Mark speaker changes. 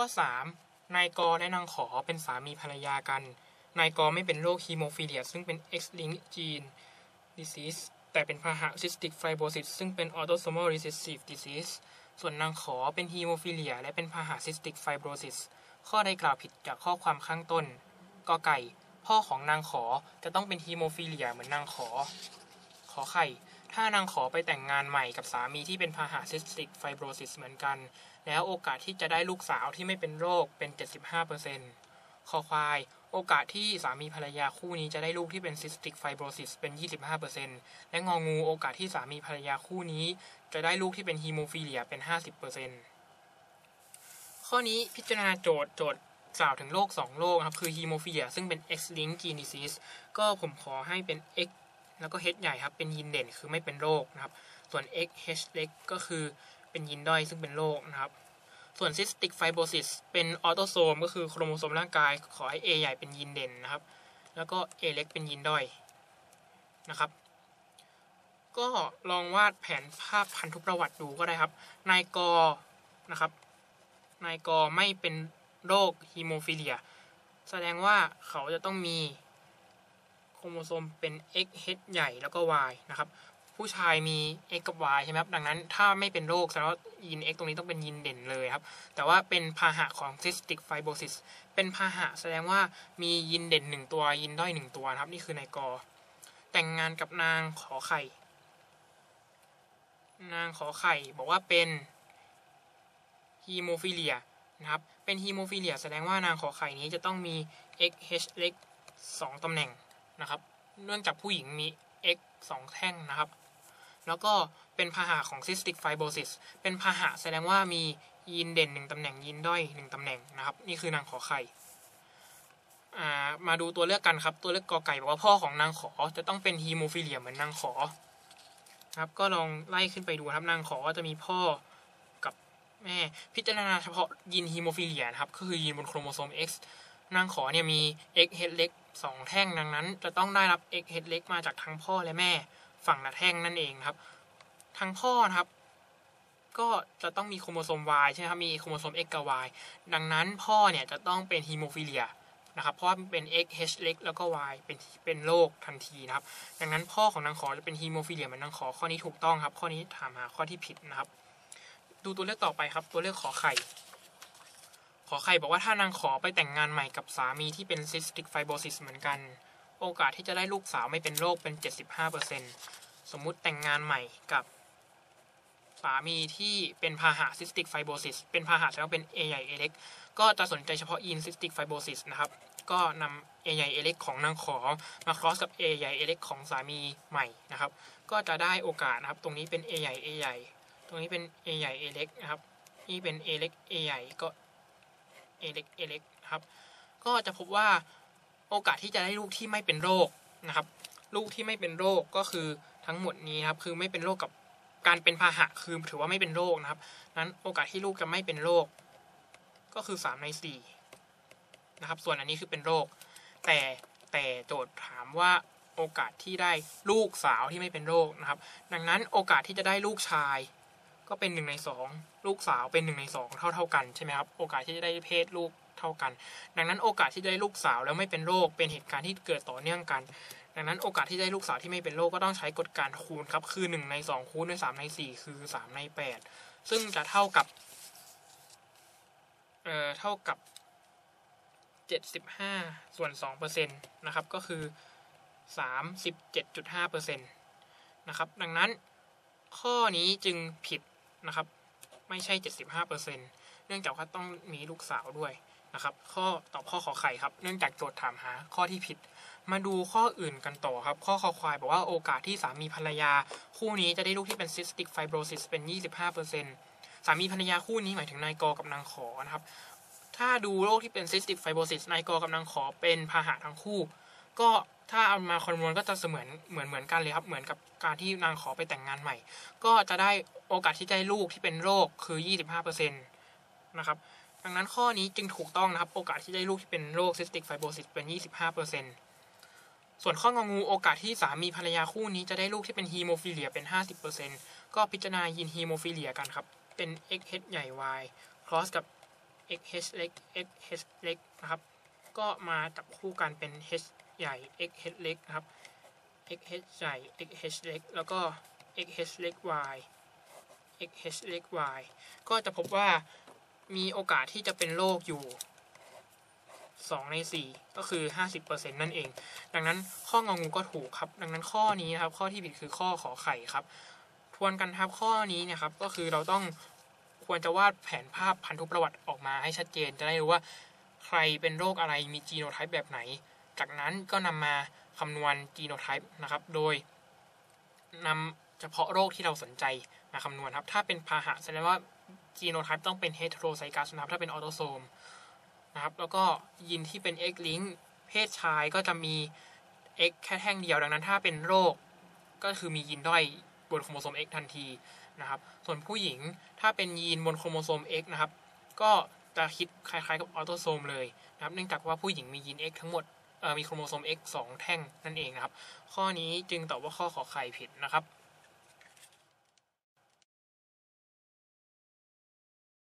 Speaker 1: ข้อ 3. นายกและนางขอเป็นสามีภรรยากัน นายกไม่เป็นโรคฮีโมฟิเลียซึ่งเป็น X-linked gene disease แต่เป็นพาหะ cystic fibrosis ซึ่งเป็น autosomal recessive disease ส่วนนางขอเป็นฮีโมฟิเลียและเป็นพาหะ cystic fibrosis ข้อใดกล่าวผิดจากข้อความข้างต้นกอไก่ พ่อของนางขอจะต้องเป็นฮีโมฟิเลียเหมือนนางขอ ขอไข่ ถ้านางขอไปแต่งงานใหม่กับสามีที่เป็นพาหะ cystic fibrosis เหมือนกัน แล้วโอกาสที่จะได้ลูกสาวที่ไม่เป็นโรคเป็น 75%คอควาย โอกาสที่สามีภรรยาคู่นี้จะได้ลูกที่เป็น cystic fibrosis เป็น 25%และงองูโอกาสที่สามีภรรยาคู่นี้ จะได้ลูกที่เป็นฮีโมฟิเลียเป็น 50%ข้อนี้พิจารณาโจทย์โจทย์กล่าวถึงโรค2โรคครับ คือฮีโมฟิเลียซึ่งเป็น X-linked gene disease ก็ผมขอให้เป็น X แล้วก็ H ใหญ่ครับเป็นยีนเด่นคือไม่เป็นโรคนะครับ ส่วน X H เล็กก็คือเป็นยีนด้อยซึ่งเป็นโรคนะครับ ส่วน cystic fibrosis เป็นออโตโซมก็คือโครโมโซมร่างกายขอให้ A ใหญ่เป็นยีนเด่นนะครับ แล้วก็ A เล็กเป็นยีนด้อยนะครับ ก็ลองวาดแผนภาพพันธุประวัติดูก็ได้ครับ นายกนะครับ นายกไม่เป็นโรคฮีโมฟิเลีย แสดงว่าเขาจะต้องมี โครโมโซมเป็น X H ใหญ่แล้วก็ Y นะครับ ผู้ชายมี X กับ Y ใช่ไหมครับ ดังนั้นถ้าไม่เป็นโรคแสดงว่ายีน X ตรงนี้ต้องเป็นยีนเด่นเลยครับ แต่ว่าเป็นพาหะของ cystic fibrosis เป็นพาหะแสดงว่ามียีนเด่นหนึ่งตัวยีนด้อยหนึ่งตัวครับ นี่คือนายกแต่งงานกับนางขอไข่ นางขอไข่บอกว่าเป็นฮีโมฟิเลียนะครับ เป็นฮีโมฟิเลียแสดงว่านางขอไข่นี้จะต้องมี XH เล็ก2ตำแหน่ง นะครับ เนื่องจากผู้หญิงมี X 2 แท่งนะครับ แล้วก็เป็นพาหะของ cystic fibrosis เป็นพาหะแสดงว่ามียีนเด่น1ตำแหน่งยีนด้อย1ตำแหน่งนะครับ นี่คือนางขอไข่มาดูตัวเลือกกันครับ ตัวเลือกกอไก่บอกว่าพ่อของนางขอจะต้องเป็นฮีโมฟิเลียเหมือนนางขอครับ ก็ลองไล่ขึ้นไปดูครับนางขอจะมีพ่อกับแม่พิจารณาเฉพาะยีนฮีโมฟิเลียนะครับก็คือยีนบนโครโมโซม X นางขอเนี่ยมี X เฮดเล็กสองแท่งดังนั้น จะต้องได้รับ X เฮดเล็กมาจากทั้งพ่อและแม่ ฝั่งละแท่งนั่นเองครับ ทั้งพ่อนะครับ ก็จะต้องมีโครโมโซม Y ใช่ไหมครับมีโครโมโซม X กับ Y ดังนั้นพ่อเนี่ยจะต้องเป็นฮีโมฟิเลียนะครับเพราะว่าเป็น X H เล็กแล้วก็ Y เป็นเป็นโรคทันทีนะครับ ดังนั้นพ่อของนางขอจะเป็นฮีโมฟิเลียเหมือนนางขอข้อนี้ถูกต้องครับ ข้อนี้ถามหาข้อที่ผิดนะครับ ดูตัวเลือกต่อไปครับ ตัวเลือกขอไข่ ขอไข่บอกว่าถ้านางขอไปแต่งงานใหม่กับสามีที่เป็น cystic fibrosis เหมือนกัน โอกาสที่จะได้ลูกสาวไม่เป็นโรคเป็น 75%สมมุติแต่งงานใหม่กับ สามีที่เป็นพาหะ cystic fibrosis เป็นพาหะแล้วเป็น A ใหญ่ A เล็กก็จะสนใจเฉพาะยีน cystic fibrosis นะครับ ก็นำ A ใหญ่ A เล็กของนางขอมาครอสกับ A ใหญ่ A เล็กของสามีใหม่นะครับ ก็จะได้โอกาสนะครับ ตรงนี้เป็น A ใหญ่ A ใหญ่ ตรงนี้เป็น A ใหญ่ A เล็กนะครับ นี่เป็น A เล็ก A ใหญ่ก็ A เล็ก A เล็กครับ ก็จะพบว่าโอกาสที่จะได้ลูกที่ไม่เป็นโรคนะครับ ลูกที่ไม่เป็นโรคก็คือทั้งหมดนี้ครับ คือไม่เป็นโรคกับการเป็นพาหะคือถือว่าไม่เป็นโรคนะครับ นั้นโอกาสที่ลูกจะไม่เป็นโรค ก็คือ 3 ใน4นะครับ ส่วนอันนี้คือเป็นโรค แต่แต่โจทย์ถามว่าโอกาสที่ได้ลูกสาวที่ไม่เป็นโรคนะครับ ดังนั้นโอกาสที่จะได้ลูกชาย ก็เป็นหนึ่งในสองลูกสาวเป็นหนึ่งในสองเท่าเท่ากันใช่ไหมครับโอกาสที่จะได้เพศลูกเท่ากัน ดังนั้นโอกาสที่จะได้ลูกสาวแล้วไม่เป็นโรคเป็นเหตุการณ์ที่เกิดต่อเนื่องกัน ดังนั้นโอกาสที่ได้ลูกสาวที่ไม่เป็นโรคก็ต้องใช้กฎการคูณครับคือ1ใน2คูณด้วย3ใน4คือ3ใน8ซึ่งจะเท่ากับเอ่อเท่ากับ 75ส่วน2%นะครับก็คือ 37.5%นะครับดังนั้นข้อนี้จึงผิด นะครับ ไม่ใช่ 75%เนื่องจากว่าต้องมีลูกสาวด้วยนะครับ ข้อตอบข้อขอไข่ครับ เนื่องจากโจทย์ถามหาข้อที่ผิด มาดูข้ออื่นกันต่อครับ ข้อคอควายบอกว่าโอกาสที่สามีภรรยา คู่นี้จะได้ลูกที่เป็น cystic fibrosis เป็น 25%สามีภรรยาคู่นี้หมายถึงนายกกับนางขอนะครับ ถ้าดูโรคที่เป็น cystic fibrosis นายกกับนางขอเป็นพาหะทั้งคู่ ก็ ถ้าเอามาคำนวณก็จะเสมือนเหมือนเหมือนกันเลยครับ เหมือนกับการที่นางขอไปแต่งงานใหม่ ก็จะได้โอกาสที่จะได้ลูกที่เป็นโรคคือ 25%นะครับ ดังนั้นข้อนี้จึงถูกต้องนะครับ โอกาสที่ได้ลูกที่เป็นโรค cystic fibrosis เป็น 25%ส่วนข้ององูโอกาสที่สามีภรรยาคู่นี้จะได้ลูกที่เป็นฮีโมฟิเลียเป็น 50%ก็พิจารณายีนฮีโมฟิเลียกันครับ เป็น XH ใหญ่ Y cross กับ XH เล็ก XH เล็กนะครับ ก็มาจับคู่กันเป็น H ใหญ่ XH เล็กครับ XH ใหญ่ XH เล็ก แล้วก็ XH เล็ก Y XH เล็ก Y ก็จะพบว่ามีโอกาสที่จะเป็นโรคอยู่ 2 ใน 4 ก็คือ 50%นั่นเอง ดังนั้นข้ององูก็ถูกครับ ดังนั้นข้อนี้นะครับ ข้อที่ผิดคือข้อขอไข่ครับ ทวนกันครับข้อนี้นะครับ ก็คือเราต้องควรจะวาดแผนภาพพันธุประวัติออกมาให้ชัดเจน จะได้รู้ว่าใครเป็นโรคอะไรมีจีโนไทป์แบบไหน จากนั้นก็นำมาคำนวณจีโนไทป์นะครับ โดยนำเฉพาะโรคที่เราสนใจมาคำนวณครับ ถ้าเป็นพาหะแสดงว่าจีโนไทป์ต้องเป็นเฮตโรไซกัสนะครับ ถ้าเป็นออโตโซมนะครับ แล้วก็ยีนที่เป็น X link เพศชายก็จะมี X แค่แท่งเดียว ดังนั้นถ้าเป็นโรค ก็คือมียีนด้อยบนโครโมโซม X ทันทีนะครับ ส่วนผู้หญิงถ้าเป็นยีนบนโครโมโซม X นะครับ ก็จะคิดคล้ายๆกับออโตโซมเลยนะครับ เนื่องจากว่าผู้หญิงมียีน X ทั้งหมด มีโครโมโซม X 2 แท่งนั่นเองนะครับ ข้อนี้จึงตอบว่าข้อขอไข่ผิดนะครับ